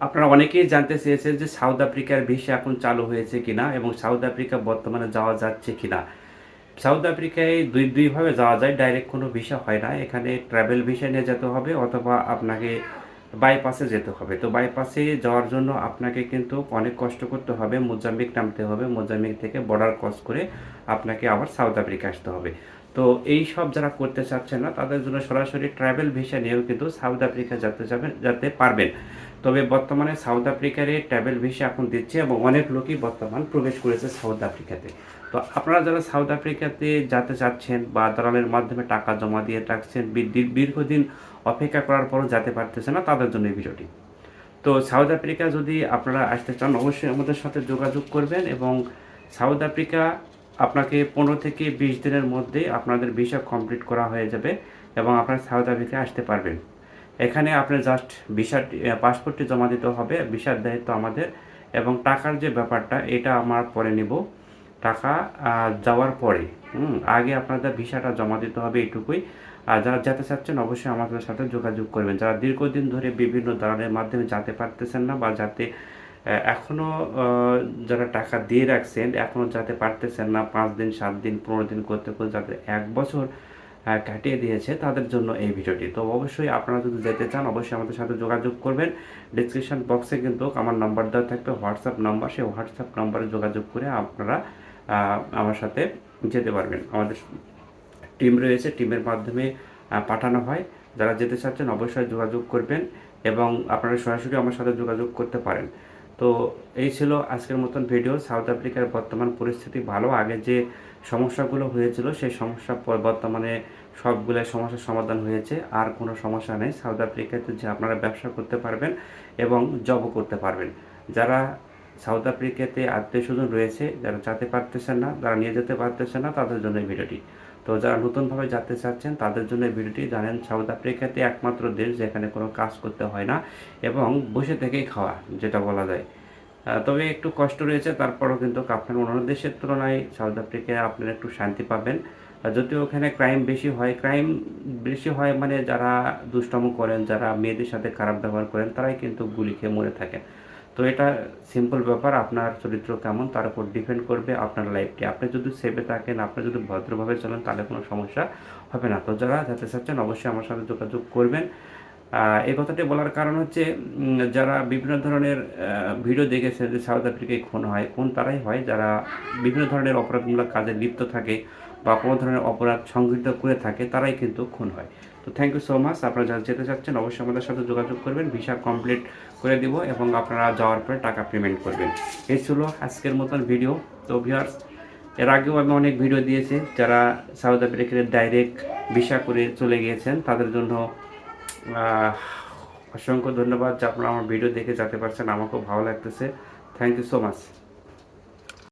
আপনারা অনেকেই জানতে চেয়েছেন যে সাউথ আফ্রিকার ভিসা এখন চালু হয়েছে কিনা এবং সাউথ আফ্রিকা বর্তমানে যাওয়া যাচ্ছে কিনা। সাউথ আফ্রিকায় দুই দুইভাবে যাওয়া যায়, ডাইরেক্ট কোনো ভিসা হয় না। এখানে ট্রাভেল ভিসা নিয়ে যেতে হবে অথবা আপনাকে বাইপাসে যেতে হবে। তো বাইপাসে যাওয়ার জন্য আপনাকে কিন্তু অনেক কষ্ট করতে হবে, মোজাম্বিক নামতে হবে, মোজাম্বিক থেকে বর্ডার ক্রস করে আপনাকে আবার সাউথ আফ্রিকা আসতে হবে। তো এই সব যারা করতে চাচ্ছেন না, তাদের জন্য সরাসরি ট্রাভেল ভিসা নিয়েও কিন্তু সাউথ আফ্রিকা যেতে যাবেন যেতে পারবেন। তবে বর্তমানে সাউথ আফ্রিকার ট্রাভেল ভিসা এখন দিচ্ছে এবং অনেক লোকই বর্তমান প্রবেশ করেছে সাউথ আফ্রিকাতে। তো আপনারা যারা সাউথ আফ্রিকাতে যেতে চাচ্ছেন বা দালালের মাধ্যমে টাকা জমা দিয়ে রাখছেন দীর্ঘদিন অপেক্ষা করার পরও যেতে পারতেছে না, তাদের জন্য এই ভিডিওটি। তো সাউথ আফ্রিকা যদি আপনারা আসতে চান, অবশ্যই আমাদের সাথে যোগাযোগ করবেন এবং সাউথ আফ্রিকা আপনাকে পনেরো থেকে বিশ দিনের মধ্যে আপনাদের ভিসা কমপ্লিট করা হয়ে যাবে এবং আপনারা সাউথ আফ্রিকা আসতে পারবেন। এখানে আপনার জাস্ট ভিসাটি পাসপোর্টটি জমা দিতে হবে ভিসার দায়িত্ব আমাদের এবং টাকার যে ব্যাপারটা এটা আমার পরে নিব। টাকা যাওয়ার পরে আগে আপনাদের ভিসাটা জমা দিতে হবে এইটুকুই আর যারা যেতে চাচ্ছেন অবশ্যই আমাদের সাথে যোগাযোগ করবেন। যারা দীর্ঘদিন ধরে বিভিন্ন দালালের মাধ্যমে যেতে পারতেছেন না বা যাতে আহ, এখনও যারা টাকা দিয়ে রাখছেন এখনও যেতে পারতেছেন না পাঁচ দিন সাত দিন পনেরো দিন করতে করতে যাদের এক বছর কাটিয়ে দিয়েছে তাদের জন্য এই ভিডিওটি। তো অবশ্যই আপনারা যদি যেতে চান, অবশ্যই আমাদের সাথে যোগাযোগ করবেন। ডিসক্রিপশন বক্সে কিন্তু আমার নাম্বার দেওয়া থাকবে হোয়াটসঅ্যাপ নাম্বার সেই হোয়াটসঅ্যাপ নাম্বারে যোগাযোগ করে আপনারা আমার সাথে যেতে পারবেন। আমাদের টিম রয়েছে টিমের মাধ্যমে পাঠানো হয়। যারা যেতে চাচ্ছেন, অবশ্যই যোগাযোগ করবেন এবং আপনারা সরাসরি আমার সাথে যোগাযোগ করতে পারেন। তো এই ছিল আজকের মতন ভিডিও সাউথ আফ্রিকার বর্তমান পরিস্থিতি ভালো, আগে যে সমস্যাগুলো হয়েছিল, সেই সমস্যা বর্তমানে সবগুলো সমস্যার সমাধান হয়েছে। আর কোনো সমস্যা নেই। সাউথ আফ্রিকাতে যে আপনারা ব্যবসা করতে পারবেন এবং জবও করতে পারবেন। যারা সাউথ আফ্রিকাতে আত্মীয় স্বজন রয়েছে, যারা যেতে পারতেছেন না, যারা নিয়ে যেতে পারতেছেন না, তাদের জন্য এই ভিডিওটি তো যারা নতুনভাবে যেতে চাচ্ছেন, তাদের জন্য ভিডিওটি জানেন সাউথ আফ্রিকাতে একমাত্র দেশ যেখানে কোনো কাজ করতে হয় না এবং বসে থেকেই খাওয়া, যেটা বলা যায়। তবে একটু কষ্ট রয়েছে, তারপরও কিন্তু আপনার অন্যান্য দেশের তুলনায় সাউথ আফ্রিকায় আপনারা একটু শান্তি পাবেন। যদিও ওখানে ক্রাইম বেশি হয়, ক্রাইম বেশি হয় মানে যারা দুষ্টম করেন, যারা মেয়েদের সাথে খারাপ ব্যবহার করেন, তারাই কিন্তু গুলি খেয়ে মরে থাকেন। এটা সিম্পল ব্যাপার, আপনার চরিত্র কেমন তার উপর ডিপেন্ড করবে আপনার লাইফটি আপনি যদি সেভে থাকেন, আপনি যদি ভদ্রভাবে চলেন, তাহলে কোনো সমস্যা হবে না। তো যারা যেতে চাচ্ছেন, অবশ্যই আমার সাথে যোগাযোগ করবেন। এই কথাটি বলার কারণ হচ্ছে যারা বিভিন্ন ধরনের ভিডিও দেখেছেন যে সাউথ আফ্রিকায় খুন হয়, খুন তারাই হয়। যারা বিভিন্ন ধরনের অপরাধমূলক কাজে লিপ্ত থাকে বা কোনো ধরনের অপরাধ সংঘটিত করে থাকে, তারাই কিন্তু খুন হয়। তো থ্যাংক ইউ সো মাচ আপনারা যারা যেতে চাচ্ছেন, অবশ্যই আমাদের সাথে যোগাযোগ করবেন ভিসা কমপ্লিট করে দিব এবং আপনারা যাওয়ার পরে টাকা পেমেন্ট করবেন। এই ছিল আজকের মতন ভিডিও তো ভিউয়ার্স এর আগেও আমি অনেক ভিডিও দিয়েছি, যারা সাউথ আফ্রিকার ডাইরেক্ট ভিসা করে চলে গিয়েছেন, তাদের জন্য অসংখ্য ধন্যবাদ যে আপনারা আমার ভিডিও দেখে যেতে পারছেন। আমাকেও ভালো লাগতেছে। Thank you so much